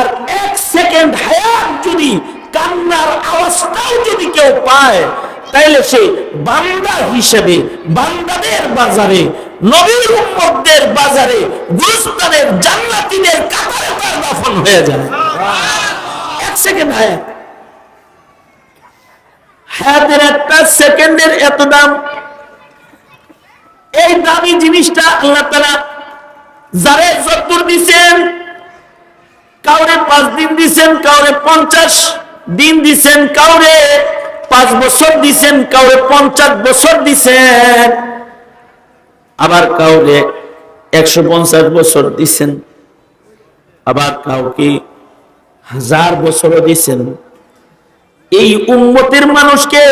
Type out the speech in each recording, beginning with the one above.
আর এক সেকেন্ড হায়াত যদি, কান্নার আওয়াজটাও যদি কেউ পায়, তাইলে সে বান্দা হিসেবে, বান্দাদের বাজারে, নবীর উম্মতদের বাজারে, গুরুস্তানের জান্নাতীদের কাতারে তার দফন হয়ে যায় এক সেকেন্ড হায়াত। হায়াতের একটা সেকেন্ডের এত দাম। এই দামি জিনিসটা আল্লাহ তারা যারে যত্তর দিছেন কাউরে পাঁচ দিন দিছেন, কাউরে পঞ্চাশ দিন দিছেন, কাউরে পাঁচ বছর দিছেন, কাউরে পঞ্চাশ বছর দিছেন। আবার কাউরে একশো পঞ্চাশ বছর দিছেন, আবার কাউকে হাজার বছরও দিছেন। এই উম্মতের মানুষকে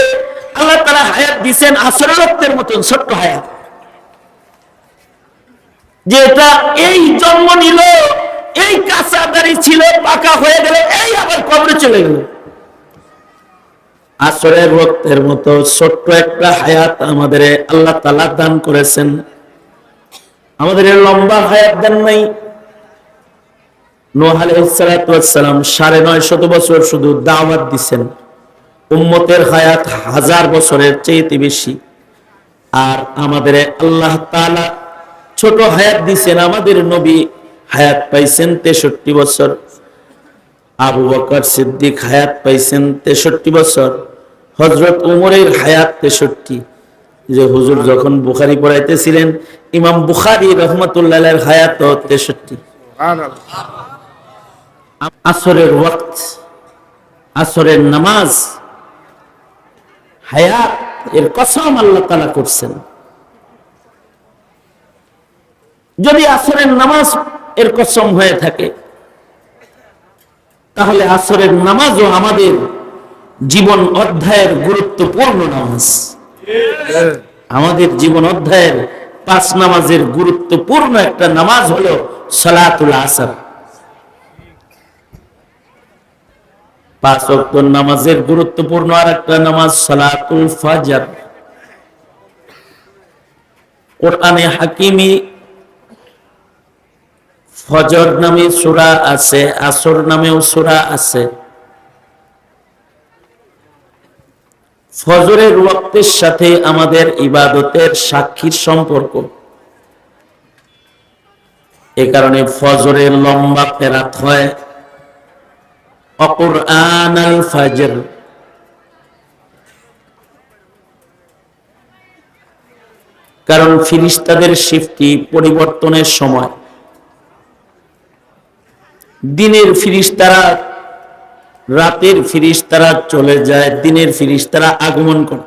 আল্লাহ তারা হায়াত দিছেন আসর রক্তের মতন, ছোট্ট হায়াত। যে এটা এই জন্ম নিল এই কাঁচা দাড়ি ছিল, পাকা হয়ে গেল, এই আবার কবরে চলে গেল। আসরের রক্তের মতো ছোট্ট একটা হায়াত আমাদের আল্লাহ তালা দান করেছেন। আমাদের লম্বা হায়াত দেন নাই। নোহ আলাইসালাম সাড়ে নয় শত বছর শুধু দাওয়াত দিছেন। উম্মতের হায়াত হাজার বছরের চেয়েতে বেশি। আর আমাদের আল্লাহ তাআলা ছোট হায়াত দিছেন আমাদের নবী হায়াত পাইছেন তেষট্টি বছর। আবু বকর সিদ্দিক হায়াত পাইছেন তেষট্টি বছর। হজরত উমরের হায়াত তেষট্টি। যে হুজুর যখন বুখারি পড়াইতেছিলেন, ইমাম বুখারি রহমতুল্লাহ হায়াত তেষট্টি। আসরের ওয়াক্ত, আসরের নামাজ, হায়াত, এর কসম আল্লাহ তালা করছেন। যদি আসরের নামাজ এর কসম হয়ে থাকে। তাহলে আসরের নামাজও আমাদের জীবন অধ্যায়ের গুরুত্বপূর্ণ নামাজ। আমাদের জীবন অধ্যায়ের পাঁচ নামাজের গুরুত্বপূর্ণ একটা নামাজ হলো সালাতুল আসর। পাঁচ ওয়াক্ত নামাজের গুরুত্বপূর্ণ আর একটা নামাজ সালাতুল ফাজার। কোরআনে হাকিমি ফজর নামে সুরা আছে, আসর নামেও সুরা আছে। ফজরের ওয়াক্তের সাথে আমাদের ইবাদতের সাক্ষীর সম্পর্ক। এ কারণে ফজরের লম্বা ফেরাত হয়। অকুরআন আল ফাজর। কারণ ফিরিস্তাদের শিফটি পরিবর্তনের সময়। দিনের ফিরিস্তারা, রাতের ফিরিস্তারা চলে যায়, দিনের ফিরিস্তারা আগমন করে।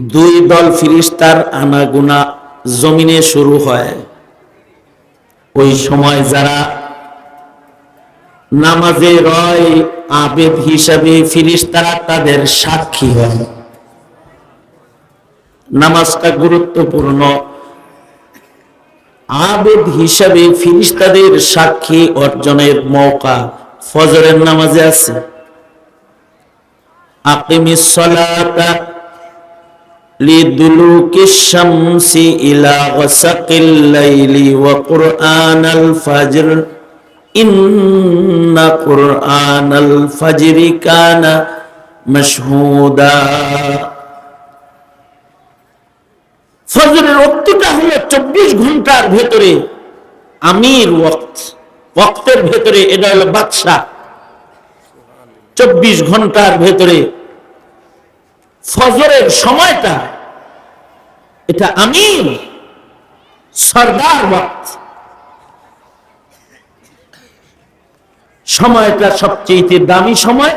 দুই দল ফিরিস্তার আনাগুনা জমিনে শুরু হয়। ওই সময় যারা নামাজে রয়, আবেদ হিসাবে ফিরিস্তারা তাদের সাক্ষী হয়। নামাজটা গুরুত্বপূর্ণ। আবেদ হিসাবে ফিরিস্তাদের সাক্ষী অর্জনের মৌকা ফজরের নামাজে আছে। কানা ফজরের ওক্তটা হলো চব্বিশ ঘণ্টার ভেতরে আমির ওয়াক্তের ভেতরে এটা হলো বাদশাহ। চব্বিশ ঘণ্টার ভেতরে ফজরের সময়টা এটা আমির, সর্দার ওয়াক্ত। সময়টা সবচেয়ে দামি সময়,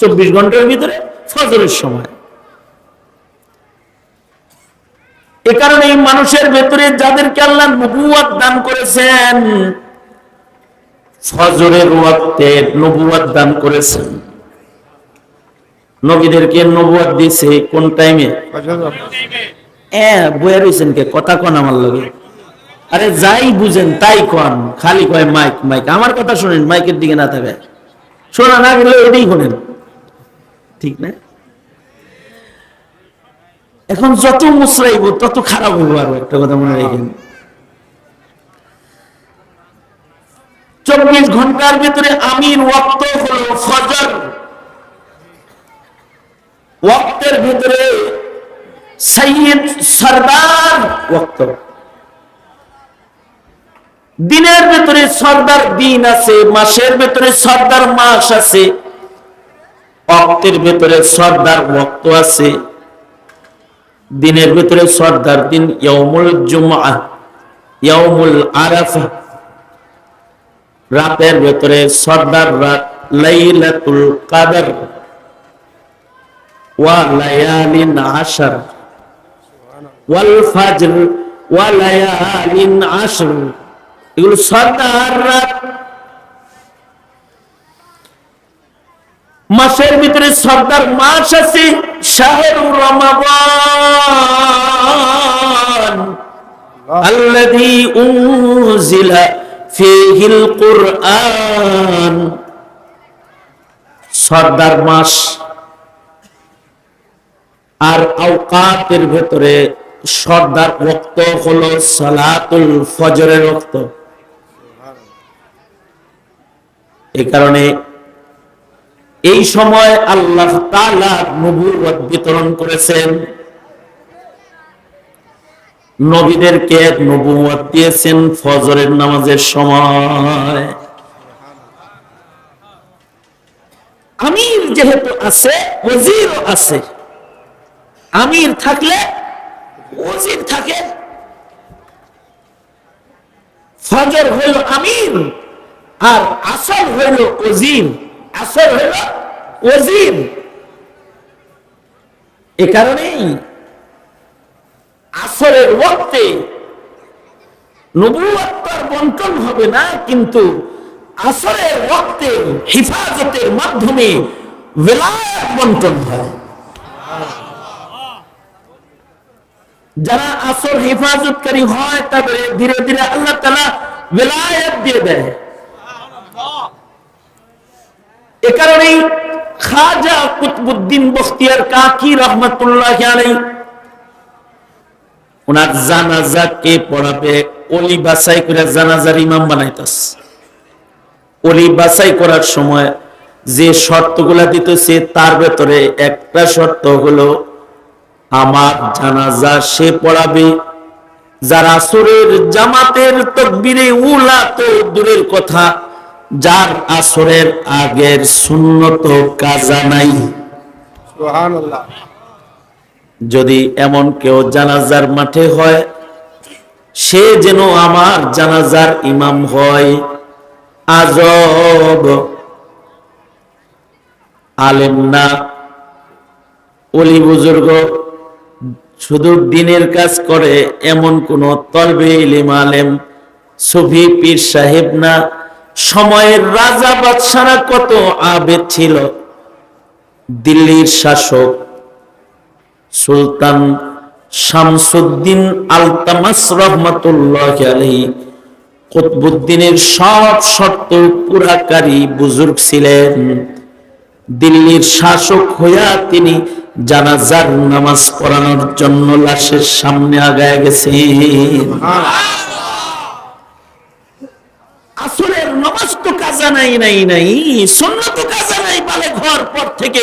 চব্বিশ ঘণ্টার ভিতরে ফজরের সময়। এ কারণে এই মানুষের ভেতরে যাদেরকে আল্লাহ নবুয়াত দান করেছেন ফজরের ওয়াক্তে নবুয়াত দান করেছেন। নবীদেরকে নবুয়াত দিয়েছে কোন টাইমে? হ্যাঁ বয়ে রয়েছেন কে? কথা কন আমার লগে। আরে যাই বুঝেন, তাই কন। খালি কয় মাইক মাইক। আমার কথা শুনেন, মাইকের দিকে না থাকে শোনা না গেলে ওইটাই শোনেন। ঠিক না? এখন যত মুসরাইব, তত খারাপ হইব আরও, একটা কথা মনে রেখেন। চব্বিশ ঘণ্টার ভিতরে আমির ওয়াক্ত হলো ফজর। ওয়াক্তের ভিতরে সৈয়দ সরদার ওয়াক্ত। দিনের ভেতরে সর্দার দিন আছে, মাসের ভেতরে সর্দার মাস আছে। অক্তের ভেতরে সর্দার ওয়াক্ত আছে। দিনের ভিতরে সর্দার দিন ইয়ামুল জুমআ ইয়ামুল আরাফা। রাতের ভেতরে সর্দার রাত লাইলাতুল কাদর ওয়া লায়ালিন আশর। ওয়াল ফাজর ওয়া লায়ালিন আশর। এগুলো সর্দার রাত মাসের ভিতরে সর্দার মাস আছে শাহরু রমাবান কুরআন। সর্দার মাস আর আওকাতের ভেতরে সর্দার রক্ত হলো সালাতুল ফজরের রক্ত। এই কারণে এই সময় আল্লাহ তাআলা নবুয়ত বিতরণ করেছেন। নবীদেরকে এক নবুয়ত দিয়েছেন ফজরের নামাজের সময়। আমির যেহেতু আছে ওজিরও আছে। আমির থাকলে ওজির থাকে। ফজর হইল আমির আর আসর হইল ওজির আসর হইল ওজির এ কারণেই আসরের ওয়াক্তে বন্টন হবে না, কিন্তু আসরের হিফাজতের মাধ্যমে বেলায়াত বন্টন হয়। যারা আসর হেফাজতকারী হয়, তাদের ধীরে ধীরে আল্লাহ তালা বেলায়াত দিয়ে দেয়। এ কারণেই খাজা কুতবুদ্দিন বখতিয়ার কাকি রহমতুল্লাহ ওনার জানাজা কে পড়াবে? অলি বাসাই করে জানাজার ইমাম বানাইতাস অলি বাসাই করার সময় যে শর্তগুলা দিতেছে তার ভেতরে একটা শর্ত হলো, আমার জানাজা সে পড়াবে। যারা আসরের জামাতের তকবিরে উলা তো দূরের কথা যার আসরের আগের সুন্নত কাজা নাই। যদি এমন কেউ জানাজার মাঠে হয় সে যেন আমার জানাজার ইমাম হয়। আজব। আলেম না। অলি বুজুর্গ শুধু দিনের কাজ করে এমন কোন তলবে ইলিম আলেম সুফি পীর সাহেব না। সময়ের রাজা বাদশারা কত আবেদ ছিল। দিল্লির শাসক সুলতান শামসুদ্দিন আলতামাস রহমতুল্লাহ আলী কুতবুদ্দিনের সব শর্ত পুরাকারী বুজুর্গ ছিলেন। দিল্লির শাসক হইয়া তিনি জানাজার নামাজ পড়ানোর জন্য লাশের সামনে আগায় গেছেন। আসলের নামাজ তো কাজা নাই নাই নাই, সুন্নত কাজা নাই পালে ঘর পর থেকে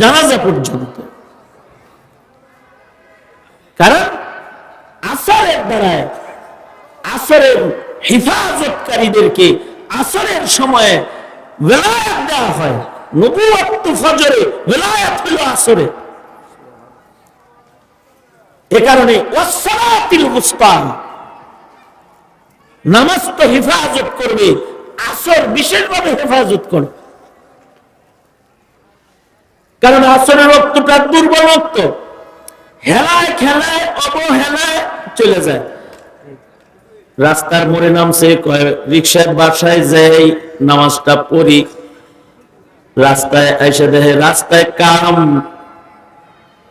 জানাজা পর্যন্ত। কারণ আসরের দ্বারায় আসরের হেফাজতকারীদেরকে আসরের সময়ে বেলায়াত দেওয়া হয়। নবুয়াত ফজরে বেলায়াত হলো আসরে। এ কারণে ওয়াসসালাতিল মুস্তান নামাজ তো হেফাজত করবে, আসর বিশেষভাবে হেফাজত করবে। কারণ আসরের রক্তটা দুর্বল রক্ত হেলায় খেলায়, অবহেলায় চলে যায়। রাস্তার মোড়ে নামছে, কয় রিক্সায় বাসায় যাই নামাজটা পড়ি, রাস্তায় এসে দেখে রাস্তায় কাম,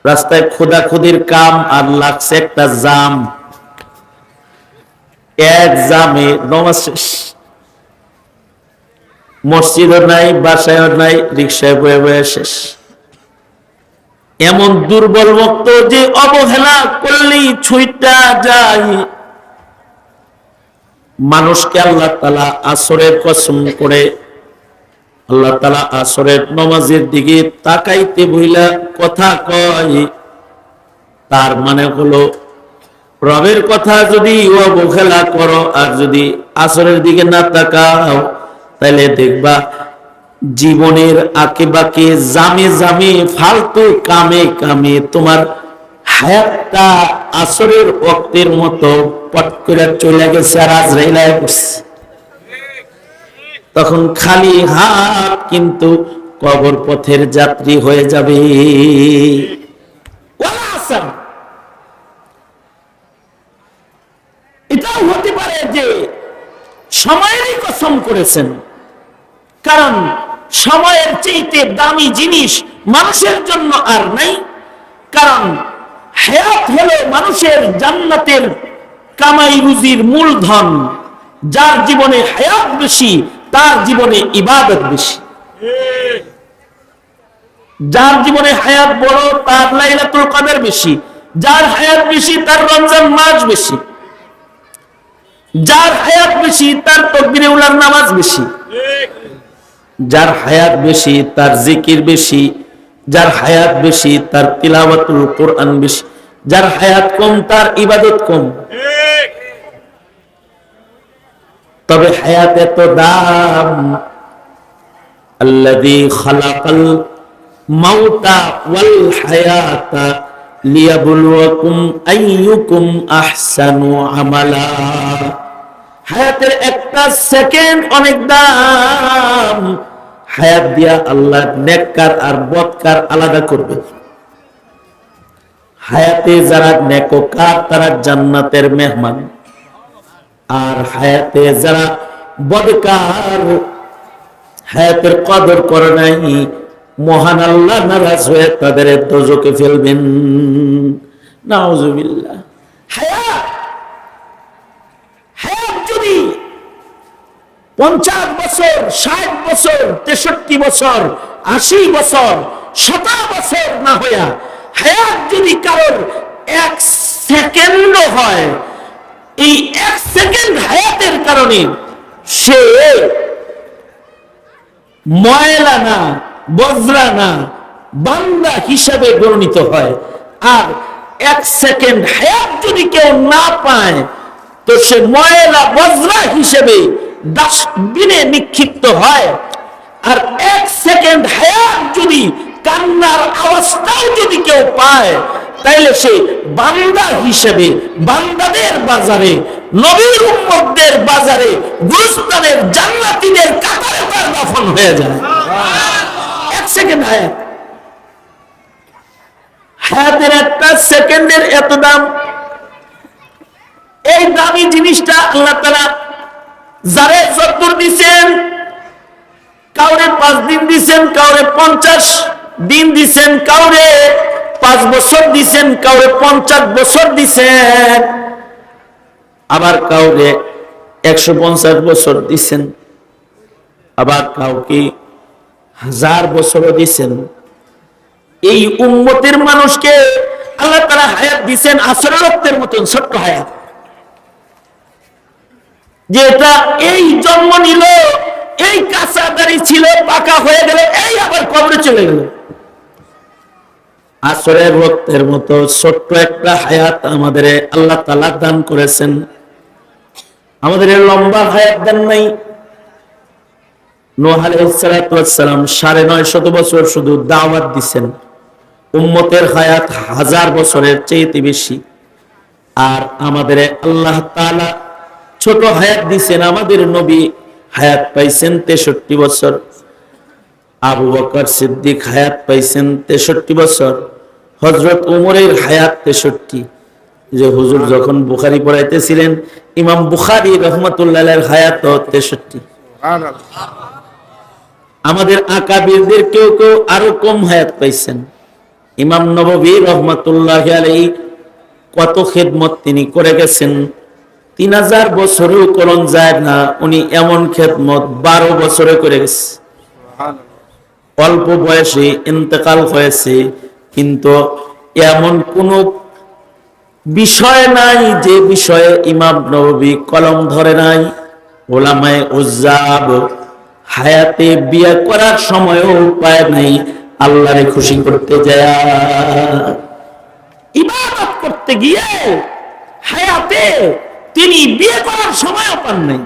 রাস্তায় খোদাখুদির কাম আর লাগছে একটা জাম। এক জামে নমাজ শেষ। মসজিদও নাই, বাসায়ও নাই, রিক্সায় বয়ে বয়ে শেষ। এমন দুর্বল ভক্ত যে অবহেলা করলেই ছুইটা যায়। মানুষকে আল্লাহ তালা আসরের কসম করে আল্লাহ তালা আসরের নমাজের দিকে তাকাইতে বইলা কথা কয়। তার মানে হলো রবের কথা যদি অবহেলা করো আর যদি আসরের দিকে না তাকাও তাহলে দেখবা জীবনের আকে বাকে জামে জামে, ফালতু কামে কামে তোমার হায়াতটা আসরের ওক্তের মতো পট করে চলে গেছে আর আজরাইলায় বসছে তখন খালি হাত কিন্তু কবর পথের যাত্রী হয়ে যাবে ওয়ালা আসার। এটাও হতে পারে যে সময়েরই কসম করেছেন। কারণ সময়ের চেয়েতে দামি জিনিস মানুষের জন্য আর নাই। কারণ হায়াত হলো মানুষের জান্নাতের কামাই রুজির মূলধন। যার জীবনে হায়াত বেশি, তার জীবনে ইবাদত বেশি। যার জীবনে হায়াত বড়, তার লাইলাতুল কদর বেশি। যার হায়াত বেশি, তার রমজান মাস বেশি। যার হায়াত বেশি, তার তকবিরে উলার নামাজ বেশি। যার হায়াত বেশি, তার জিকির বেশি। যার হায়াত বেশি, তার তিলাওয়াতুল কোরআন বেশি। যার হায়াত কম, তার ইবাদত কম। তবে হায়াত এত দাম। আল্লাযী খালাকাল মাউতা ওয়াল হায়াতা লিয়াবলুয়াকুম আইয়ুকুম আহসানু আমালা। হায়াতের একটা সেকেন্ড অনেক দাম। হায়াত দিয়া আল্লাহ নেককার আর বদকার আলাদা করবে। হায়াতে যারা নেককার, তারা জান্নাতের মেহমান। আর হায়াতে যারা বদকার, হায়াতের কদর করে নাই মহান আল্লাহ নারাজ হয়ে তাদের দোজকে ফেলবেন। নাউজুবিল্লাহ। হায়াত! হায়াত যদি পঞ্চাশ বছর, ষাট বছর, তেষট্টি বছর, আশি বছর শত বছর না হইয়া, হায়াত যদি কারোর এক সেকেন্ড হয়, এই এক সেকেন্ড হায়াতের কারণে সে ময়লা না বজ্রা না, বান্দা হিসাবে গণিত হয়। আর এক সেকেন্ড হায়াত যদি কেউ না পায়, তো সে ময়লা বজ্রা হিসেবে ডাস্টবিনে নিক্ষিপ্ত হয়। আর এক সেকেন্ড হায়াত যদি কান্নার আওয়াজটাও যদি কেউ পায়, তাইলে সে বান্দা হিসেবে, বান্দাদের বাজারে, নবীর উম্মতদের বাজারে, গুরুস্তানের জান্নাতীদের কাতারে তার দফন হয়ে যায়। সেকেন্ড হায়াত হায়াতের একটা সেকেন্ডের এত দাম। এই দামি জিনিসটা আল্লাহ তারা যারে সত্তর দিচ্ছেন কাউরে পাঁচ দিন দিছেন, কাউরে পঞ্চাশ দিন দিছেন, কাউরে পাঁচ বছর দিছেন, কাউরে পঞ্চাশ বছর দিছেন, আবার কাউরে একশো পঞ্চাশ বছর দিছেন, আবার কাউকে হাজার বছরও দিছেন। এই উম্মতের মানুষকে আল্লাহ তারা হায়াত দিছেন আসরের রক্তের মতন, ছোট্ট হায়াত। যে এটা এই জন্ম নিল, এই কাঁচা দাড়ি ছিল, পাকা হয়ে গেল, এই আবার কবরে চলে গেল। আসরের রক্তের মতো ছোট্ট একটা হায়াত আমাদের আল্লাহ তালা দান করেছেন। আমাদের লম্বা হায়াত দান নাই। নোহ আলাইসালাম সাড়ে নয় শত বছর শুধু দাওয়াত দিছেন। উম্মতের হায়াত হাজার বছরের চেয়েতে বেশি। আর আমাদের আল্লাহ তাআলা ছোট হায়াত দিছেন, আমাদের নবী হায়াত পাইছেন তেষট্টি বছর। আবু বকর সিদ্দিক হায়াত পাইছেন তেষট্টি বছর। হজরত উমরের হায়াত তেষট্টি। যে হুজুর যখন বুখারি পড়াইতেছিলেন, ইমাম বুখারি রহমতুল্লাহ হায়াত তেষট্টি। আমাদের আকাবিরদের কেউ কেউ আরও কম হায়াত পাইছেন। ইমাম নববী রহমতুল্লাহ আলাই কত খেদমত তিনি করে গেছেন। তিন হাজার বছরেও করণ যায় না উনি এমন খেদমত বারো বছরে করে গেছে। অল্প বয়সে ইন্তেকাল হয়েছে কিন্তু এমন কোন বিষয় নাই যে বিষয়ে ইমাম নবী কলম ধরে নাই। ওলামায় উজ্জাব হায়াতে বিয়ে করার সময়ও উপায় নাই, আল্লাহরে খুশি করতে যায়। ইবাদত করতে গিয়ে হায়াতে তিনি বিয়ে করার সময় পান নাই।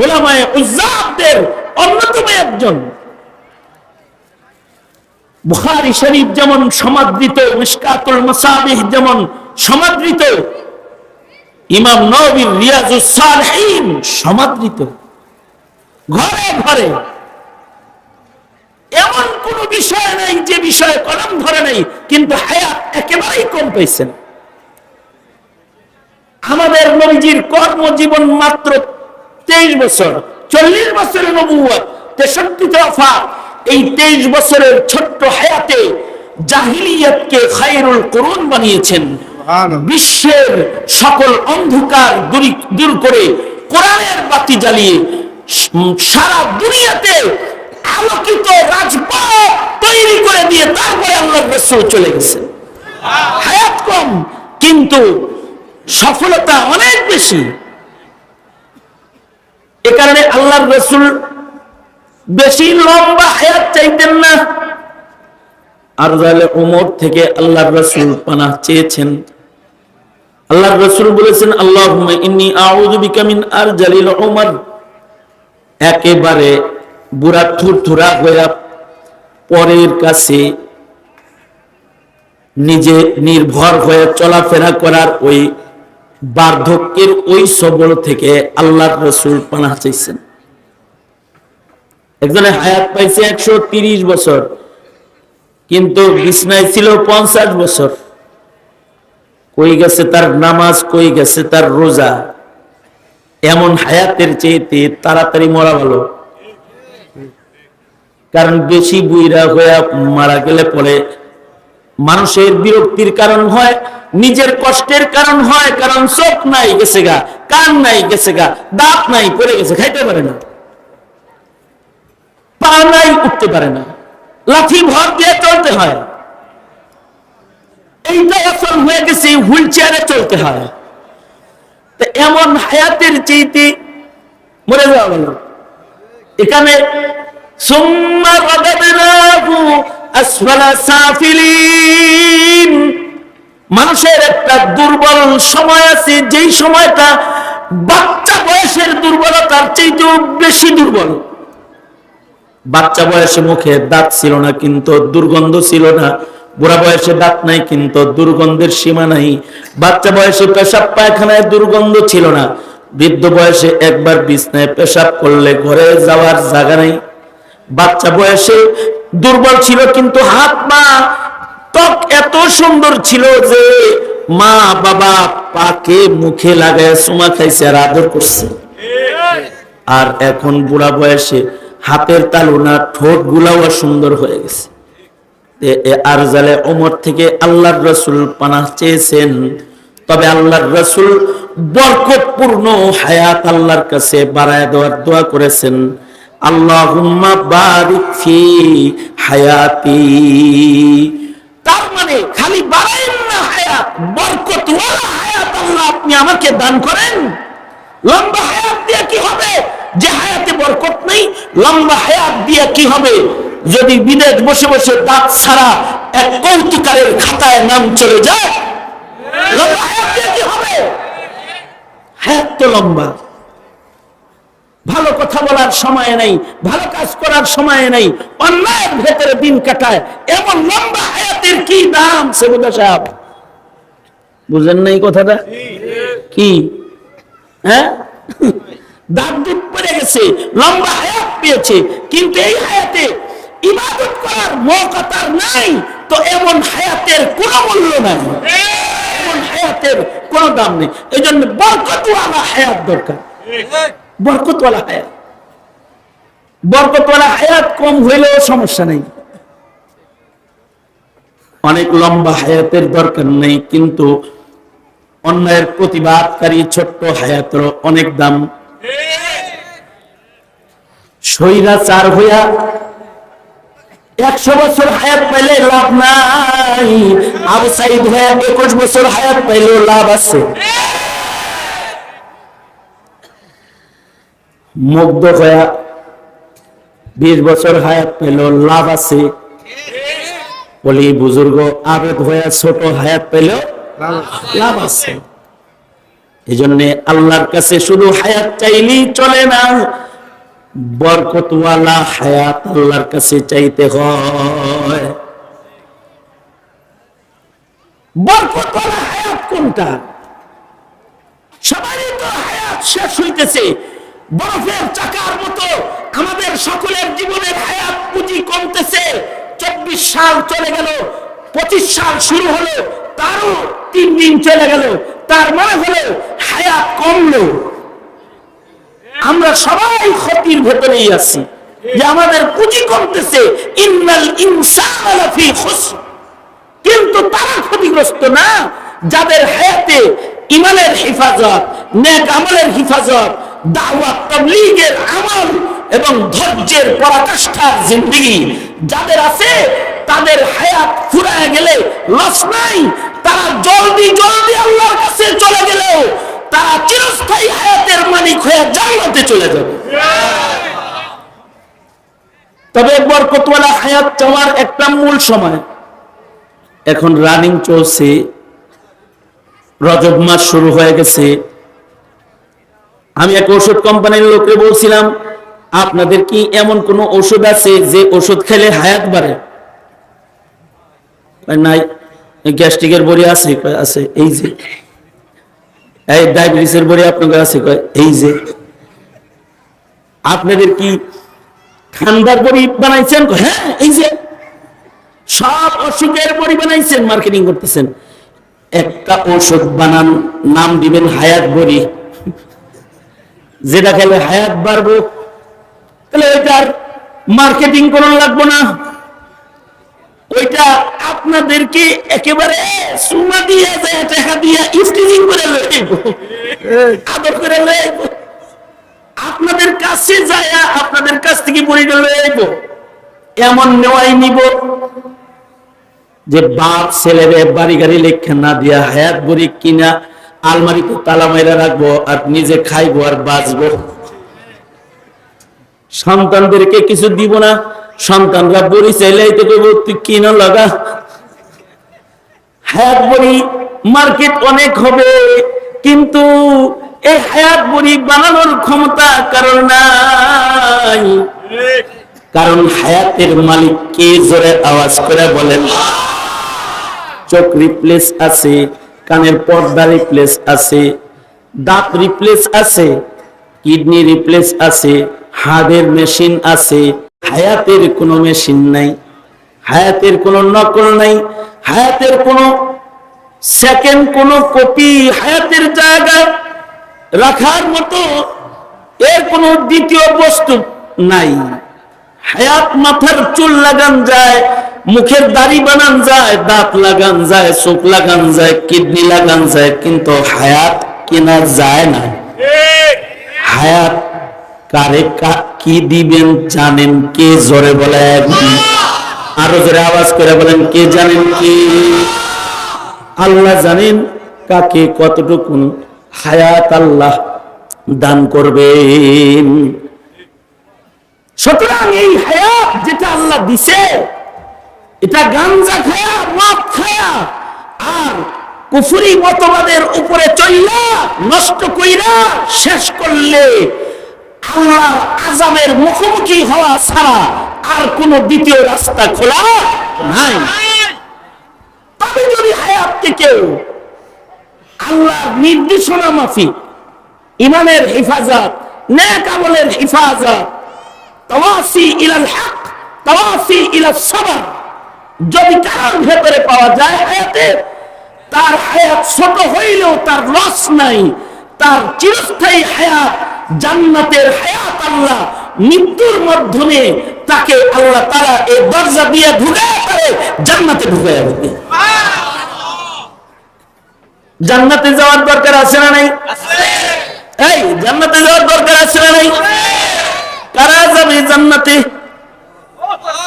ওলামায় উজ্জাবদের অন্যতম একজন। বুখারী শরীফ যেমন সমাদৃত মিশকাতুল মাসাবিহ যেমন সমাদৃত, ইমাম নবীর রিয়াজুস সালিহিন সমাদৃত। ঘরে ঘরে। এমন কোন বিষয় নাই যে বিষয়ে কলম ধরে নাই কিন্তু হায়াত একেবারেই কম পেয়েছেন। আমাদের নবীজির কর্মজীবন মাত্র তেইশ বছর চল্লিশ বছরের নবুয়ত তেষট্টিতে অফাত এই তেইশ বছরের ছোট্ট হায়াতে জাহিলিয়াতকে খায়রুল করুন বানিয়েছেন। বিশ্বের সকল অন্ধকার দূর করে কোরআনের বাতি জ্বালিয়ে সারা দুনিয়াতে আলোকিত রাজপথ তৈরি করে দিয়ে তারপরে আল্লাহ রসুল চলে গেছে হায়াত কম, কিন্তু সফলতা অনেক বেশি। এ কারণে আল্লাহর রসুল বেশি লম্বা হায়াত চাইতেন না। আর উমর থেকে আল্লাহর রসুল পানাহ চেয়েছেন। আল্লাহর রসুল বলেছেন আল্লাহ ইন্নি আউযু বিকা মিন আরজালিল উমর। একেবারে বুড়া থুরথুরা হয়ে পরের কাছে নিজে নির্ভর হয়ে চলাফেরা করার ওই বার্ধক্যের ওই সবল থেকে আল্লাহর রসুল পানাহ চাইছেন। একজনে হায়াত পাইছে একশো তিরিশ বছর, কিন্তু বিছনায় ছিল পঞ্চাশ বছর। কই গেছে তার নামাজ, কই গেছে তার রোজা? এমন হায়াতের চেয়েতে তাড়াতাড়ি মরা ভালো। কারণ বেশি বুইরা হয়ে মারা গেলে পরে মানুষের বিরক্তির কারণ হয়, নিজের কষ্টের কারণ হয়, কারণ চোখ নাই গেছে গা, কান নাই গেছে গা, দাঁত নাই পড়ে গেছে, খাইতে পারে না। পা নাই উঠতে পারে না। লাঠি ভর দিয়ে চলতে হয়। এইটা এখন হয়ে গেছে হুইল চেয়ারে চলতে হয়। এমন হায়াতের চেয়েতে মরে যাওয়া এখানে মানুষের একটা দুর্বল সময় আছে, যেই সময়টা বাচ্চা বয়সের দুর্বলতার চেয়েতেও বেশি দুর্বল। বাচ্চা বয়সে মুখে দাঁত ছিল না, কিন্তু দুর্গন্ধ ছিল না বুড়া বয়সে দাঁত নাই কিন্তু দুর্গন্ধের সীমা নাই। বাচ্চা বয়সে পেশাব পায়খানায় দুর্গন্ধ ছিল না। বৃদ্ধ বয়সে একবার বিছনায় পেশাব করলে ঘরে যাওয়ার জায়গা নাই। বাচ্চা বয়সে দুর্বল ছিল কিন্তু হাত মা ত্বক এত সুন্দর ছিল যে মা বাবা পাকে মুখে লাগায় সুমা খাইছে আর আদর করছে। আর এখন বুড়া বয়সে হাতের তালু না ঠোঁট গুলাও সুন্দর হয়ে গেছে। এ- এ আর জালে ওমর থেকে আল্লাহর রসুল পানাহ চেয়েছেন। তবে আল্লাহর রসুল বরকতপূর্ণ হায়াত আল্লাহর কাছে বাড়ায় দেওয়ার দোয়া করেছেন। আল্লাহুম্মা বারিক ফি হায়াতি। তার মানে খালি বাড়াইন না হায়াত, বরকতওয়ালা হায়াত আল্লাহ আপনি আমাকে দান করেন। লম্বা হায়াত দিয়ে কি হবে? যে হায়াতে বরকত নেই, লম্বা হায়াত দিয়ে কি হবে? যদি বিদেশ বসে বসে দাঁত ছাড়া এক কৌতুকারের খাতায় নাম চলে যায় তো লম্বা। ভালো কথা বলার সময় নেই, ভালো কাজ করার সময় নেই, অন্যায়ের ভেতরে দিন কাটায়, এমন লম্বা হায়াতের কি দাম সেবুদা সাহেব? বুঝেন নাই কথাটা? কি? হ্যাঁ? দাঁত দুধ পড়ে গেছে, লম্বা হায়াত পেয়েছে, কিন্তু এই হায়াতে ইবাদত করার মৌকা তার নাই, তো এমন হায়াতের কোনো মূল্য নাই। এমন হায়াতের কোনো দাম নেই। এই জন্য বরকতওয়ালা হায়াত দরকার। বরকতওয়ালা হায়াত। বরকতওয়ালা হায়াত কম হইলেও সমস্যা নেই। অনেক লম্বা হায়াতের দরকার নেই, কিন্তু অন্যায়ের প্রতিবাদকারী ছোট্ট হায়াতের অনেক দাম। স্বৈরাচার হইয়া একশো বছর হায়াত পাইলে লাভ নাই। আবু সাইদ ভাইয়া একুশ বছর হায়াত পাইলেও লাভ আছে। মুগ্ধ হয়ে বিশ বছর হায়াত পেলেও লাভ আছে। বলি, বুজুর্গ আবেদ হয়ে ছোট হায়াত পেলেও লাভ আছে। এই জন্য আল্লাহর কাছে শুধু হায়াত চাইলেই চলে না। বরকতওয়ালা হায়াত আল্লাহর কাছে চাইতে হয়। বরকতওয়ালা হায়াত কোনটা? সবারই তো হায়াত শেষ হইতেছে। বরফের চাকার মতো আমাদের সকলের জীবনের হায়াত পুঁজি কমতেছে। চব্বিশ সাল চলে গেল, পঁচিশ সাল শুরু হলো, তারও তিন দিন চলে গেল, তার মানে হলো হায়াত কমলো। আমরা সবাই ক্ষতির ভেতরেই আছি। যে আমাদের পুঁজি কমতেছে কিন্তু তারা ক্ষতিগ্রস্ত না, যাদের হায়াতে ইমানের হেফাজত, নেক আমলের হেফাজত আমল এবং ধৈর্যের পরাকাষ্ঠার জিন্দগি যাদের আছে, তাদের হায়াত ফুরায় গেলে লস নাই, তারা জলদি জলদি আল্লাহর কাছে চলে গেলেও তারা চিরস্থায়ী হায়াতের মালিক হয়ে জান্নাতে চলে যাবে। তবে বরকতওয়ালা হায়াত চাওয়ার একটা মূল সময়। এখন রানিং চলছে। রজব মাস শুরু হয়ে গেছে। আমি এক ওষুধ কোম্পানির লোককে বলছিলাম, আপনাদের কি এমন কোন ওষুধ আছে যে ওষুধ খেলে হায়াত বাড়ে? নাই গ্যাস্ট্রিকের বড়ি আছে আছে, এই যে। এই ডায়াবেটিসের বড়ি আপনাদের আছে কয়, এই যে আপনাদের কি ঠান্ডার বড়ি বানাইছেন হ্যাঁ এই যে সব অসুখের বড়ি বানাইছেন মার্কেটিং করতেছেন। একটা ঔষধ বানান নাম দিবেন হায়াত বড়ি। যেটা খেলে হায়াত বাড়বো তাহলে ওইটার মার্কেটিং করার লাগবো না। ওইটা আপনাদেরকে একেবারে সুমা দিয়ে যায় টাকা দিয়ে স্টিচিং করে লইব আদর করে লইব আপনাদের কাছে যায় আপনাদের কাছ থেকে বড়িটা লইব এমন নেওয়াই নিব যে বাপ ছেলেরে বাড়ি গাড়ি লেখা না দিয়া হায়াত বড়ি কিনা আলমারিতে তালা মাইরা রাখব আর নিজে খাইবো আর বাঁচবো। সন্তানদেরকে কিছু দিব না। সন্তানরা বড়ি চাইলে তো কইব, তুই কিনা লাগা? হায়াত বড়ি মার্কেট অনেক হবে, কিন্তু এই হায়াত বড়ি বানানোর ক্ষমতা কারণ নাই। কারণ হায়াতের মালিক কে জোরে আওয়াজ করে বলেন? চোখ রিপ্লেস আছে, কানের পর্দা রিপ্লেস আছে, দাঁত রিপ্লেস আছে, কিডনি রিপ্লেস আছে, হাড়ের মেশিন আছে হায়াতের কোনো মেশিন নাই হায়াতের কোনো নকল নাই হায়াতের কোনো সেকেন্ড কোনো কপি হায়াতের জায়গায় রাখার মতো এর কোনো দ্বিতীয় বস্তু নাই। হায়াত মাথার চুল লাগান যায় মুখের দাড়ি বানান যায় দাঁত লাগান যায় চোখ লাগান যায় কিডনি লাগান যায় কিন্তু হায়াত কেনা যায় না। হায়াত কারে কি দিবেন, জানেন কে? জোরে বলেন। আরও জোরে আওয়াজ করে বলেন, কে জানেন কি? আল্লাহ জানেন কাকে কতটুকু হায়াত আল্লাহ দান করবেন। সুতরাং এই হায়াত যেটা আল্লাহ দিছে, এটা গাঞ্জা খায়া মদ খায়া, আর কুফুরি মতবাদের উপরে চললা নষ্ট কইরা শেষ করলে আল্লাহ আজামের মুখোমুখি হওয়া ছাড়া আর কোন দ্বিতীয় রাস্তা খোলা নাই। তবে যদি হায়াতকে কেউ আল্লাহর নির্দেশনা মাফিক, ইমানের হেফাজত নেক আমলের হেফাজত তাওয়াসি ইলাল হক তাওয়াসি ইলা সবর, যদি কারোর ভেতরে পাওয়া যায় হায়াতের তার হায়াত ছোট হইলেও তার লস নাই, তার চিরস্থায়ী হায়াত জান্নাতের হায়াত আল্লাহ মৃত্যুর মাধ্যমে তাকে আল্লাহ তারা এই দরজা দিয়ে ঢুকায় পারে জান্নাতে ঢুকায় দেবে জান্নাতে যাওয়ার দরকার আছে না নাই? এই, জান্নাতে যাওয়ার দরকার আছে না নাই? কারা যাবে জান্নাতে?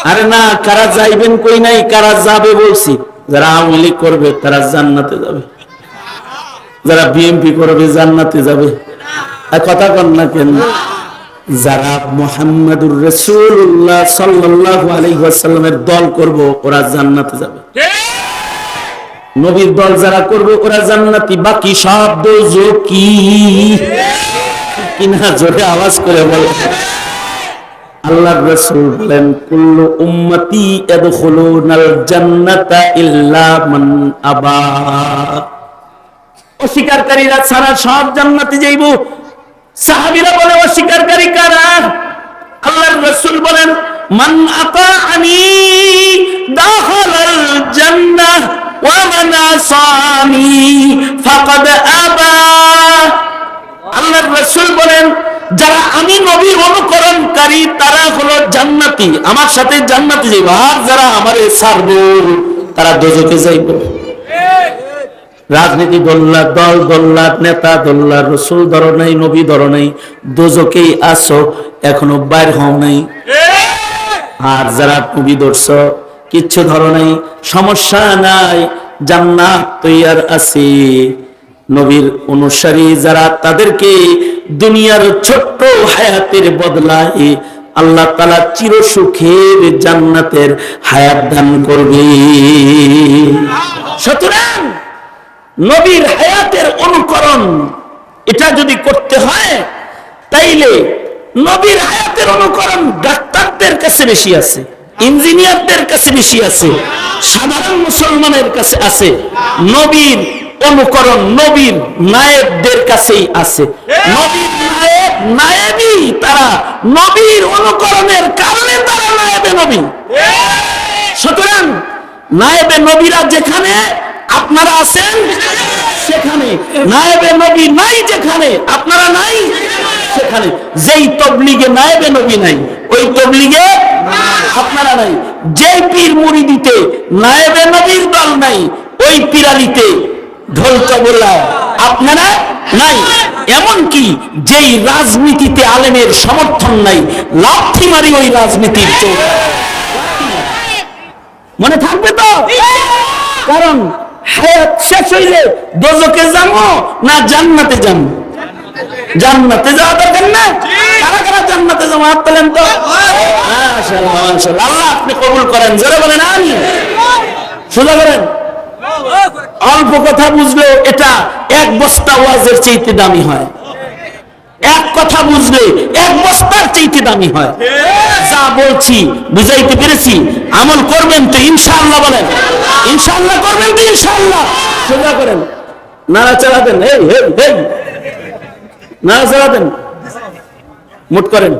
আরে না, কারা যাইবেন কই নাই? কারা যাবে বলছি, যারা আওয়ামী করবে, তারা জান্নাতে যাবে। যারা বিএনপি করবে, জান্নাতে যাবে। কথা কন না কেন? যারা মোহাম্মদুর রসুল্লাহ সাল্লাল্লাহু আলাইহি ওয়াসাল্লামের দল করব, ওরা জান্নাতে যাবে। নবীর দল যারা করবে, ওরা জান্নাতি। বাকি সব দোজকি কিনা জোরে আওয়াজ করে বলে। আল্লাহ রাসূল বলেন, কুল্লু উম্মতি ইয়াদখুলুনাল জান্নাতা ইল্লা মান আবা। অস্বীকারীরা ছাড়া সব জান্নাতে যাইব। সাহাবীরা বলে অস্বীকারী কারা? আল্লাহর রাসূল বলেন, মান আতাআনি দাখালাল জান্নাহ রাসূল বলেন, যারা আমি অনুকরণকারী, তারা হলো আমার সাথে তারা দোজখে যাইব। রাজনীতি দোল্লা, দল দল্লা, নেতা দল্লা, রসুল ধরো নাই, নবী ধরো নাই, দোজকেই আসো এখনও বাইর হও নাই। আর যারা নবী ধরছ, কিচ্ছু ধরো নাই, সমস্যা নাই, জান্নাত তৈয়ার আছে। নবীর অনুসারী যারা, তাদেরকে দুনিয়ার ছোট্ট হায়াতের বদলায় আল্লাহ তালা চির সুখের জান্নাতের হায়াত দান করবে। সুতরাং নবীর হায়াতের অনুকরণ এটা যদি করতে হয়, তাইলে নবীর হায়াতের অনুকরণ ডাক্তারদের কাছে বেশি আছে, ইঞ্জিনিয়ারদের কাছে বেশি আছে, সাধারণ মুসলমানের কাছে আছে, নবীর অনুকরণ নবীর নায়েবদের কাছেই আছে। নবীর নায়েব, নায়েবই তারা, নবীর অনুকরণের কারণে তারা নায়েবে নবী। সুতরাং নায়েবে নবীরা যেখানে আপনারা আছেন? সেখানে। নায়েবে নবী নাই যেখানে। আপনারা নাই? সেখানে। যেই তবলিগে নায়েবে নবী নাই, ওই তবলিগে আপনারা নাই। যেই পীর মুরিদিতে নায়েবে নবীর দল নাই, ওই পিরালিতে ঢোল তবলা আপনারা নাই। এমন কি যেই রাজনীতিতে আলেমের সমর্থন নাই লাথি মারি ওই রাজনীতির চোখ। মনে থাকবে তো? কারণ হায়াত শেষ হইলে দোজকে না জান্নাতে জান্নাতে যাওয়া দরকার না কারা কারা জান্নাতে যাব? হাত তোলেন তো। আল্লাহ আপনি কবুল করেন, জোরে বলেন আমি করেন। অল্প কথা বুঝলেও এটা এক বস্তা ওয়াজের চাইতে দামি হয়। এক কথা বুঝলে এক বস্তার চাইতে দামি হয়। যা বলছি, বুঝাইতে পেরেছি, আমল করবেন তো ইনশাল্লাহ বলেন। ইনশাল্লাহ করবেন তো ইনশাল্লাহ সোজা করেন নাড়াচাড়া দেন এই নাড়াচাড়া দেন মুট করেন।